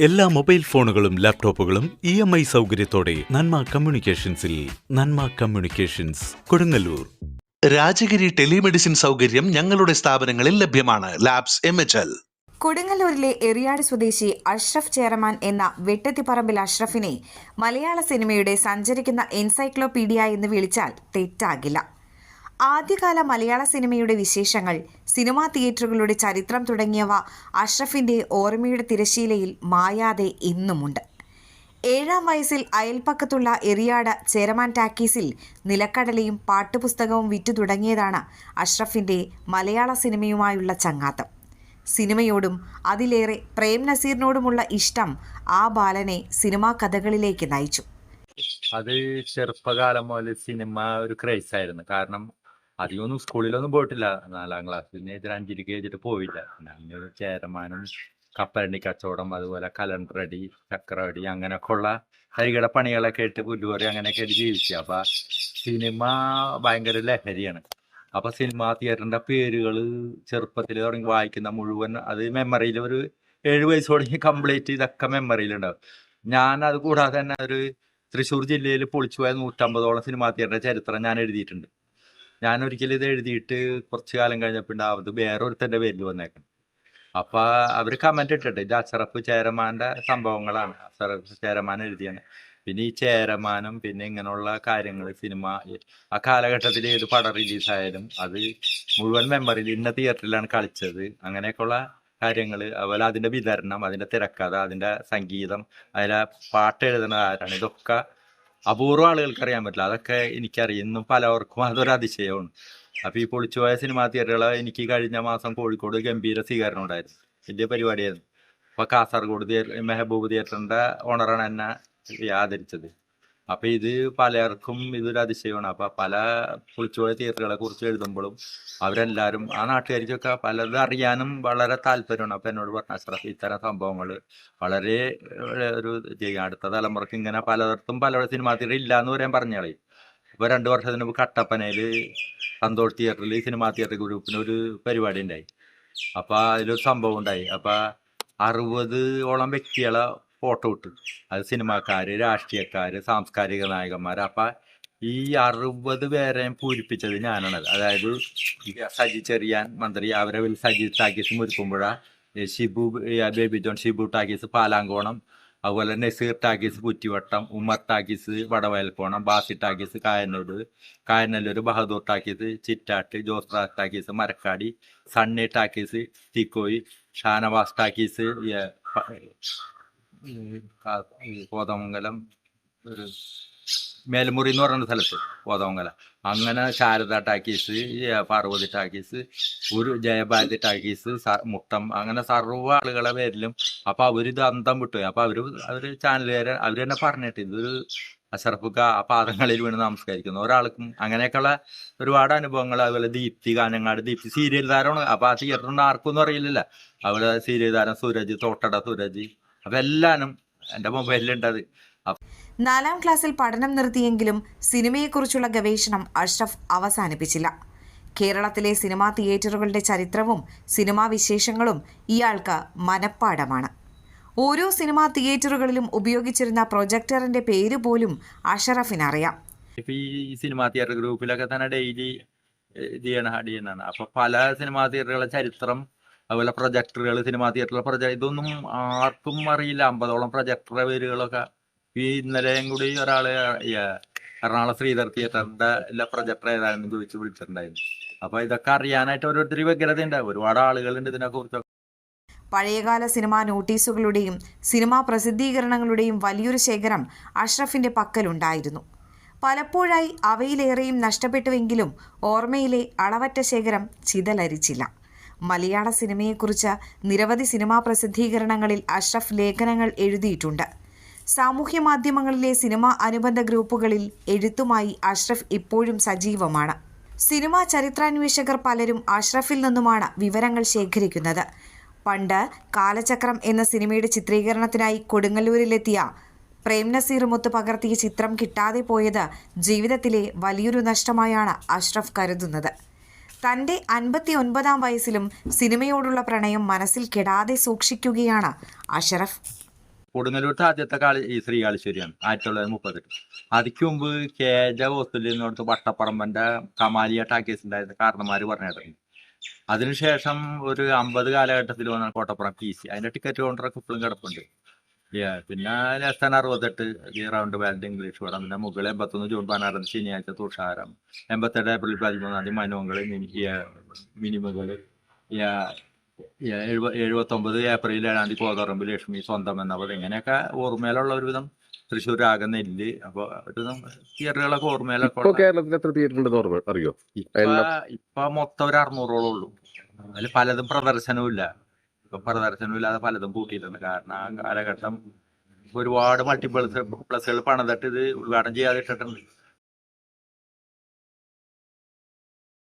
എല്ലാ മൊബൈൽ ഫോണുകളും ലാപ്ടോപ്പുകളും ഇ എം ഐ സൗകര്യത്തോടെ നന്മ കമ്മ്യൂണിക്കേഷൻസിൽ നന്മ കമ്മ്യൂണിക്കേഷൻസ് കൊടുങ്ങല്ലൂർ. രാജഗിരി ടെലിമെഡിസിൻ സൗകര്യം ഞങ്ങളുടെ സ്ഥാപനങ്ങളിൽ ലഭ്യമാണ്. Labs M H L. കൊടുങ്ങല്ലൂരിലെ Eriyad സ്വദേശി അഷ്റഫ് ചെയർമാൻ എന്ന വെട്ടത്തിപ്പറമ്പിൽ അഷ്റഫിനെ മലയാള സിനിമയുടെ സഞ്ചരിക്കുന്ന എൻസൈക്ലോപീഡിയ എന്ന് വിളിച്ചാൽ തെറ്റാകില്ല. ആദ്യകാല മലയാള സിനിമയുടെ വിശേഷങ്ങൾ സിനിമാ തിയേറ്ററുകളുടെ ചരിത്രം തുടങ്ങിയവ അഷ്റഫിന്റെ ഓർമ്മയുടെ തിരശീലയിൽ മായാതെ ഇന്നുമുണ്ട് ഏഴാം വയസ്സിൽ അയൽപ്പക്കത്തുള്ള എറിയാട് ചേരമാൻ ടാക്കീസിൽ നിലക്കടലയും പാട്ടുപുസ്തകവും വിറ്റു തുടങ്ങിയതാണ് അഷ്റഫിന്റെ മലയാള സിനിമയുമായുള്ള ചങ്ങാത്തം. സിനിമയോടും അതിലേറെ പ്രേം നസീറിനോടുമുള്ള ഇഷ്ടം ആ ബാലനെ സിനിമാ കഥകളിലേക്ക് നയിച്ചു. അത് ചെറുപ്പകാലം മുതൽ സിനിമ ഒരു ക്രേസ് ആയിരുന്നു കാരണം അധികമൊന്നും സ്കൂളിലൊന്നും പോയിട്ടില്ല. നാലാം ക്ലാസ്സിൽ ഇതിൽ അഞ്ചിലേക്ക് കഴിഞ്ഞിട്ട് പോയില്ല. ഒരു ചേരമാനും കപ്പലണ്ടി കച്ചവടം അതുപോലെ കലണ്ടർ അടി ചക്രവടി അങ്ങനെയൊക്കെ ഉള്ള കൈകട പണികളൊക്കെ ഇട്ട് പുല്ലുപറി അങ്ങനെയൊക്കെ ആയിട്ട് ജീവിച്ചു. അപ്പൊ സിനിമ ഭയങ്കര ലഹരിയാണ്. അപ്പൊ സിനിമ തിയേറ്ററിന്റെ പേരുകൾ ചെറുപ്പത്തിൽ തുടങ്ങി വായിക്കുന്ന മുഴുവൻ അത് മെമ്മറിയിൽ ഒരു ഏഴ് വയസ്സ് തുടങ്ങി കംപ്ലീറ്റ് ഇതൊക്കെ മെമ്മറിയിലുണ്ടാവും. ഞാൻ അത് കൂടാതെ തന്നെ ഒരു തൃശ്ശൂർ ജില്ലയിൽ പൊളിച്ചുപോയ നൂറ്റമ്പതോളം സിനിമാ തിയേറ്ററിന്റെ ചരിത്രം ഞാൻ എഴുതിയിട്ടുണ്ട്. ഞാൻ ഒരിക്കലും ഇത് എഴുതിയിട്ട് കുറച്ച് കാലം കഴിഞ്ഞപ്പോൾ അത് വേറെ ഒരുത്തന്റെ പേരിൽ വന്നേക്കണം. അപ്പൊ അവർ കമന്റ് ഇട്ടിട്ട് ഇത് അസറഫ് ചേരമാന്റെ സംഭവങ്ങളാണ്. അസറഫ് ചേരമാൻ എഴുതിയാണ്. പിന്നെ ഈ ചേരമാനും പിന്നെ ഇങ്ങനെയുള്ള കാര്യങ്ങൾ സിനിമ ആ കാലഘട്ടത്തിൽ ഏത് പടം റിലീസായാലും അത് മുഴുവൻ മെമ്മറിയിൽ ഇന്ന തിയേറ്ററിലാണ് കളിച്ചത്. അങ്ങനെയൊക്കെയുള്ള കാര്യങ്ങൾ അതുപോലെ അതിന്റെ വിതരണം അതിന്റെ തിരക്കഥ അതിന്റെ സംഗീതം അതിലെ പാട്ട് എഴുതുന്ന ആരാണ് ഇതൊക്കെ അപൂർവ ആളുകൾക്ക് അറിയാൻ പറ്റില്ല. അതൊക്കെ എനിക്കറിയാം. ഇന്നും പലവർക്കും അതൊരു അതിശയമാണ്. അപ്പൊ ഈ പൊളിച്ചുപോയ സിനിമാ തിയേറ്ററുകൾ എനിക്ക് കഴിഞ്ഞ മാസം കോഴിക്കോട് ഗംഭീര സ്വീകരണം ഉണ്ടായിരുന്നു. വലിയ പരിപാടിയായിരുന്നു. അപ്പൊ കാസർഗോഡ് തിയേറ്റർ മെഹബൂബ് തിയേറ്ററിന്റെ ഓണറാണ് എന്നെ ആദരിച്ചത്. അപ്പൊ ഇത് പലർക്കും ഇതൊരു അതിശയമാണ്. അപ്പൊ പല പുളിച്ചുപോയ തിയേറ്ററുകളെ കുറിച്ച് എഴുതുമ്പോഴും അവരെല്ലാരും ആ നാട്ടുകാർക്കൊക്കെ പലതും അറിയാനും വളരെ താല്പര്യമാണ്. അപ്പൊ എന്നോട് പറഞ്ഞ അഷ്റഫ് ഇത്തരം സംഭവങ്ങൾ വളരെ ഒരു അടുത്ത തലമുറയ്ക്ക് ഇങ്ങനെ പലയിടത്തും പല സിനിമാ തിയേറ്റർ ഇല്ല എന്ന് പറയാൻ പറഞ്ഞാളേ. ഇപ്പൊ രണ്ടു വർഷത്തിന് മുമ്പ് കട്ടപ്പനയിൽ സന്തോഷ് തിയേറ്ററിൽ സിനിമാ തിയേറ്റർ ഗ്രൂപ്പിന് ഒരു പരിപാടി ഉണ്ടായി. അപ്പൊ അതിലൊരു സംഭവം ഉണ്ടായി. അപ്പൊ അറുപത് ഓളം വ്യക്തികളെ ഫോട്ടോ ഇട്ട്. അത് സിനിമാക്കാര് രാഷ്ട്രീയക്കാര് സാംസ്കാരിക നായകന്മാർ അപ്പൊ ഈ അറുപത് പേരെയും പൂരിപ്പിച്ചത് ഞാനാണ്. അതായത് സജി ചെറിയാൻ മന്ത്രി അവരെ സജി ടാക്കീസ് മുരിക്കുമ്പോഴ ഷിബു ബേബി ജോൺ ഷിബു ടാക്കീസ് പാലാങ്കോണം അതുപോലെ Nazir talkies Kuttivattam Ummer talkies Vadavayalkonam Basi talkies Kayanur Kayanallur Bahadur talkies Chittat Jose talkies Marakkadi Sunny talkies Thikkoyi Shanavas talkies Kothamangalam ഒരു മേൽമുറി എന്ന് പറയുന്ന സ്ഥലത്ത് കോതമംഗലം. അങ്ങനെ ശാരദ ടാക്കീസ് പാർവതി ടാക്കീസ് ഒരു ജയഭാരതി ടാക്കീസ് മുട്ടം അങ്ങനെ സർവ ആളുകളെ പേരിലും അപ്പൊ അവരിത് അന്തം വിട്ടു. അപ്പൊ അവർ അവർ ചാനലുകാരെ അവർ തന്നെ പറഞ്ഞിട്ട് ഇതൊരു അഷറഫുക്ക ആ പാദങ്ങളിൽ വീണ് നമസ്കരിക്കുന്നു. ഒരാൾക്കും അങ്ങനെയൊക്കെയുള്ള ഒരുപാട് അനുഭവങ്ങൾ അതുപോലെ ദീപ്തി കാഞ്ഞങ്ങാട് ദീപ്തി സീരിയൽ താരമാണ്. അപ്പൊ ആ തിയേറ്ററിന് ആർക്കൊന്നും അറിയില്ലല്ല. അവിടെ സീരിയൽ താരം സൂരജ് തോട്ടട സൂരജ് അപ്പൊ എന്റെ എന്റെ മൊബൈലിലുണ്ട് അത് നാലാം ക്ലാസ്സിൽ പഠനം നിർത്തിയെങ്കിലും സിനിമയെക്കുറിച്ചുള്ള ഗവേഷണം അഷ്റഫ് അവസാനിപ്പിച്ചില്ല. കേരളത്തിലെ സിനിമാ തിയേറ്ററുകളുടെ ചരിത്രവും സിനിമാ വിശേഷങ്ങളും ഇയാൾക്ക് മനപ്പാടമാണ് ഓരോ സിനിമാ തിയേറ്ററുകളിലും ഉപയോഗിച്ചിരുന്ന പ്രൊജക്ടറിന്റെ പേര് പോലും അഷറഫിനറിയാം. അറിയാം ഈ സിനിമാ തിയേറ്റർ ഗ്രൂപ്പിലൊക്കെ തന്നെ ഡെയിലി ചെയ്യണ ഹാഡ് അപ്പൊ പല സിനിമാ തിയേറ്ററുകളുടെ ചരിത്രം അതുപോലെ പ്രൊജക്ടറുകൾ സിനിമാ തിയേറ്ററിലെ പ്രൊജക്ട് ഇതൊന്നും ആർക്കും അറിയില്ല. അമ്പതോളം പ്രൊജക്ടറെ പേരുകളൊക്കെ ഈ ഇന്നലെയും കൂടി ഒരാൾ എറണാകുളം ശ്രീധർ തിയേറ്ററിന്റെ എല്ലാ പ്രൊജക്ടർ ഏതാണെന്ന് ചോദിച്ച് വിളിച്ചിട്ടുണ്ടായിരുന്നു. അപ്പൊ ഇതൊക്കെ അറിയാനായിട്ട് ഓരോരുത്തർ വ്യഗ്രത ഉണ്ട് ഒരുപാട് ആളുകളുണ്ട് ഇതിനെ കുറിച്ച് പഴയകാല സിനിമാ നോട്ടീസുകളുടെയും സിനിമാ പ്രസിദ്ധീകരണങ്ങളുടെയും വലിയൊരു ശേഖരം അഷ്റഫിന്റെ പക്കലുണ്ടായിരുന്നു. പലപ്പോഴായി അവയിലേറെയും നഷ്ടപ്പെട്ടുവെങ്കിലും ഓർമ്മയിലെ അളവറ്റ ശേഖരം ചിതലരിച്ചില്ല. മലയാള സിനിമയെക്കുറിച്ച് നിരവധി സിനിമാ പ്രസിദ്ധീകരണങ്ങളിൽ അഷ്റഫ് ലേഖനങ്ങൾ എഴുതിയിട്ടുണ്ട്. സാമൂഹ്യ മാധ്യമങ്ങളിലെ സിനിമാ അനുബന്ധ ഗ്രൂപ്പുകളിൽ എഴുത്തുമായി അഷ്റഫ് ഇപ്പോഴും സജീവമാണ്. സിനിമാ ചരിത്രാന്വേഷകർ പലരും അഷ്റഫിൽ നിന്നുമാണ് വിവരങ്ങൾ ശേഖരിക്കുന്നത്. പണ്ട് കാലചക്രം എന്ന സിനിമയുടെ ചിത്രീകരണത്തിനായി കൊടുങ്ങല്ലൂരിലെത്തിയ പ്രേം നസീറുമൊത്ത് പകർത്തിയ ചിത്രം കിട്ടാതെ പോയത് ജീവിതത്തിലെ വലിയൊരു നഷ്ടമായാണ് അഷ്റഫ് കരുതുന്നത്. തന്റെ അൻപത്തി ഒൻപതാം വയസ്സിലും സിനിമയോടുള്ള പ്രണയം മനസ്സിൽ കെടാതെ സൂക്ഷിക്കുകയാണ് അഷറഫ്. കൊടുങ്ങലൂട്ട് ആദ്യത്തെ കാളി ഈ ശ്രീകാളീശ്വരിയാണ് ആയിരത്തി തൊള്ളായിരത്തി മുപ്പത്തെട്ട് അതിക്ക് മുമ്പ് കെ ജ ഹോസ്പിറ്റലിനടുത്ത് വട്ടപ്പറമ്പന്റെ കമാലിയ ടാക്കേസ് ഉണ്ടായിരുന്ന കാരണന്മാർ പറഞ്ഞിട്ടുണ്ട്. അതിനുശേഷം ഒരു അമ്പത് കാലഘട്ടത്തിൽ വന്ന കോട്ടപ്പുറം പി സി അതിന്റെ ടിക്കറ്റ് കൗണ്ടറൊക്കെ ഇപ്പോഴും കിടപ്പുണ്ട്. പിന്നെ ലെസ് അറുപത്തെട്ട് ഈ റൗണ്ട് ബാലറ്റ് ഇംഗ്ലീഷ് പടം പിന്നെ മുകളിൽ എൺപത്തൊന്ന് ജൂൺ പതിനാറാം ശനിയാഴ്ച തുഷാരം. എൺപത്തെട്ട് ഏപ്രിൽ പതിമൂന്നാം തീയതി മനോങ്ങൾ മിനിമകൾ. എഴുപത്തൊമ്പത് ഏപ്രിൽ ഏഴാം തീയതി കോതറമ്പ് ലക്ഷ്മി സ്വന്തം എന്നവർ ഇങ്ങനെയൊക്കെ ഓർമ്മയിലുള്ള ഒരുവിധം തൃശ്ശൂർ ആകെ നെല്ല്. അപ്പൊ ഒരുവിധം തിയേറ്ററുകളൊക്കെ ഓർമ്മയിലൊക്കെ കേരളത്തിൽ എത്ര തിയേറ്റർ അറിയോ? ഇപ്പൊ മൊത്തം ഒരു അറുന്നൂറോളം ഉള്ളൂ. അതിൽ പലതും പ്രദർശനവും ഇല്ല. ഇപ്പൊ പ്രദർശനവും ഇല്ലാതെ പലതും പൂട്ടിയിട്ടുണ്ട് കാരണം ആ കാലഘട്ടം ഒരുപാട് മൾട്ടിപ്ലസ് പ്ലസുകൾ പണിതിട്ട് ഇത് ഉദ്ഘാടനം ചെയ്യാതെ ഇട്ടിട്ടുണ്ട്.